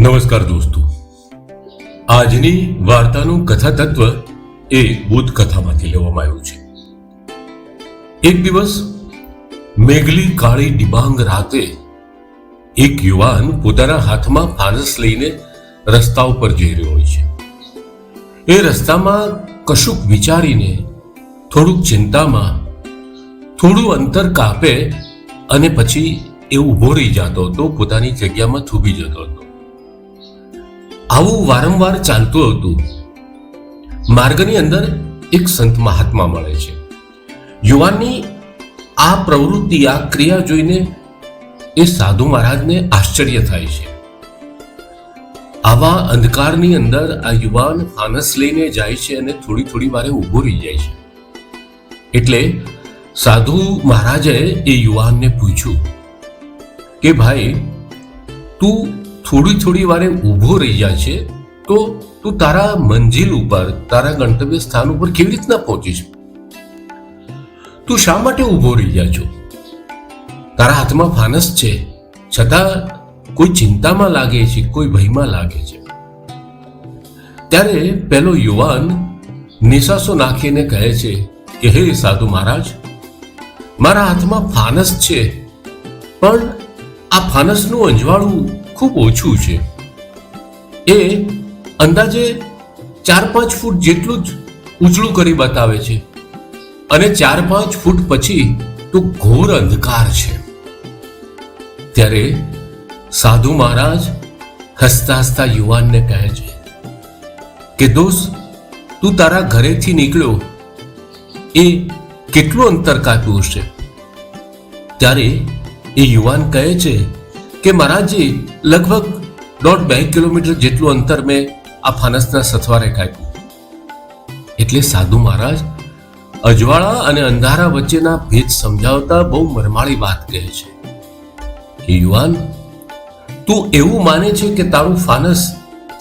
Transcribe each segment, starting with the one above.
નમસ્કાર દોસ્તો. આજની વાર્તાનું કથા તત્વ એ બુદ્ધ કથામાંથી લેવામાં આવ્યું છે. એક દિવસ મેઘલી કાળી ડિબાંગ રાતે એક યુવાન પોતાના હાથમાં ફાનસ લઈને રસ્તા ઉપર જઈ રહ્યો હોય છે. એ રસ્તામાં કશુંક વિચારીને થોડુંક ચિંતામાં થોડું અંતર કાપે અને પછી એ ઊભો રહી જતો હતો પોતાની જગ્યામાં થૂબી જતો હતો. આવું વારંવાર ચાલતું હતું. માર્ગની અંદર એક સંત મહાત્મા મળે છે. યુવાનની આ પ્રવૃત્તિ, આ ક્રિયા જોઈને એ સાધુ મહારાજને આશ્ચર્ય થાય છે. આવા અંધકારની અંદર આ યુવાન ફાનસ લઈને જાય છે અને થોડી થોડી વારે ઊભો રહી જાય છે. એટલે સાધુ મહારાજે એ યુવાનને પૂછ્યું કે, ભાઈ, તું થોડી થોડી વારે ઊભો રહી જાય છે, તો તું તારા મંજિલ ઉપર, તારા ગંતવ્ય સ્થાન ઉપર કેવી રીતના પહોંચીશ? તું શા માટે ઊભો રહી જાય છો? તારા હાથમાં ફાનસ છે, છતાં કોઈ ચિંતામાં લાગે છે, કોઈ ભયમાં લાગે છે. ત્યારે પેલો યુવાન નિશાસો નાખીને કહે છે કે, હે સાધુ મહારાજ, મારા હાથમાં ફાનસ છે, પણ આ ફાનસનું અંજવાળું ખૂબ ઓછું છે. એ અંદાજે ચાર પાંચ ફૂટ જેટલું જ ઉજળું કરી બતાવે છે. અને ચાર પાંચ ફૂટ પછી તો ઘોર અંધકાર છે. ત્યારે સાધુ મહારાજ હસતા હસતા યુવાનને કહે છે કે, દોસ્ત, તું તારા ઘરેથી નીકળ્યો. એ કેટલું અંતર કાપ્યું હશે? ત્યારે એ યુવાન કહે છે કે મહારાજજી લગભગ દોઢ બે કિલોમીટર જેટલું અંતર મેં આ ફાનસના સથવારે કાપ્યું. એટલે સાધુ મહારાજ અજવાળા અને અંધારા વચ્ચેના ભેદ સમજાવતા બહુ મરમાળી વાત કહે છે યુવાન, તું એવું માને છે કે તારું ફાનસ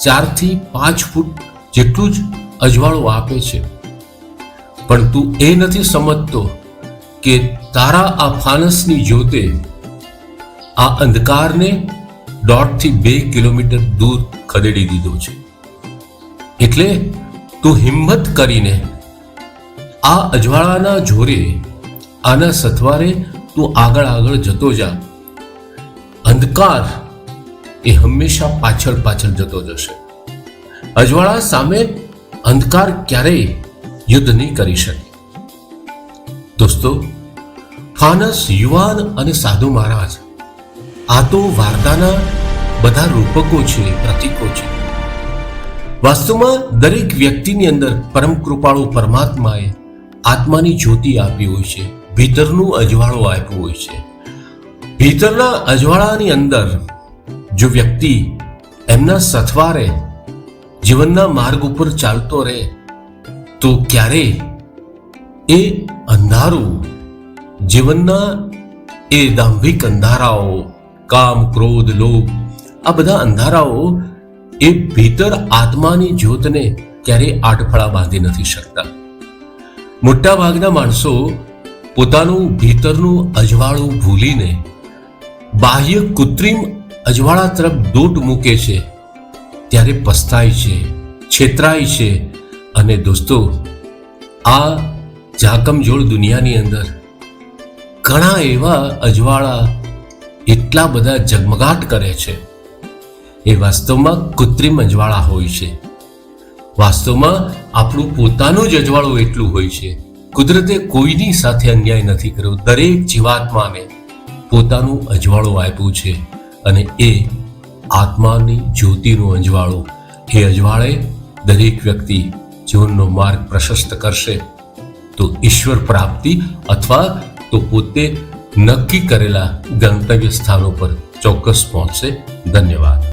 ચારથી પાંચ ફૂટ જેટલું જ અજવાળું આપે છે? પણ તું એ નથી સમજતો કે તારા આ ફાનસની જ્યોતે આ અંધકારને દોઢથી બે કિલોમીટર દૂર ખદેડી દીધો છે. એટલે તું હિંમત કરીને આ અજવાળાના જોરે, આના સથવારે તું આગળ આગળ જતો જા. અંધકાર એ હંમેશા પાછળ પાછળ જતો જશે. અજવાળા સામે અંધકાર ક્યારેય યુદ્ધ નહીં કરી શકે. દોસ્તો, ફાનસ યુવાન અને સાધુ મહારાજ આ તો વાર્તાના બધા રૂપકો છે, પ્રતીકો છે. વાસ્તવમાં દરેક વ્યક્તિની અંદર પરમ કૃપાળુ પરમાત્માએ આત્માની જ્યોતિ આપી હોય છે, ભીતરનું અજવાળો આપ્યું હોય છે. ભીતરના અજવાળાની અંદર જો વ્યક્તિ એમના સથવારે જીવનના માર્ગ ઉપર ચાલતો રહે, તો ક્યારે એ અંધારું જીવનના એ દાંભિક અંધારાઓ કામ, ક્રોધ, લોભ, આ બધા અંધારાઓ એ ભીતર આત્માની જ્યોતને ક્યારેય આટફળા બાંધી નથી શકતા. મોટા ભાગના માણસો પોતાનું ભીતરનું અજવાળું ભૂલીને બાહ્ય કૃત્રિમ અજવાળા તરફ દોટ મૂકે છે, ત્યારે પસ્તાય છે, છેતરાય છે અને દોસ્તો, આ જાકમજોળ દુનિયાની અંદર ઘણા એવા અજવાળા એટલા બધા ઝગમગાટ કરે છે. એ વાસ્તવમાં કૃત્રિમ અજવાળા હોય છે. વાસ્તવમાં આપણું પોતાનું જ અજવાળું એટલું હોય છે. કુદરતે કોઈની સાથે અન્યાય નથી કર્યો. દરેક જીવાત્માને પોતાનું અજવાળું આપ્યું છે અને એ આત્માની જ્યોતિનું અજવાળું. એ અજવાળે દરેક વ્યક્તિ જીવનનો માર્ગ પ્રશસ્ત કરશે. તો ઈશ્વર પ્રાપ્તિ અથવા તો પોતે નક્કી કરેલા ગંતવ્ય સ્થાનો પર ચોક્કસ પહોંચશે. ધન્યવાદ.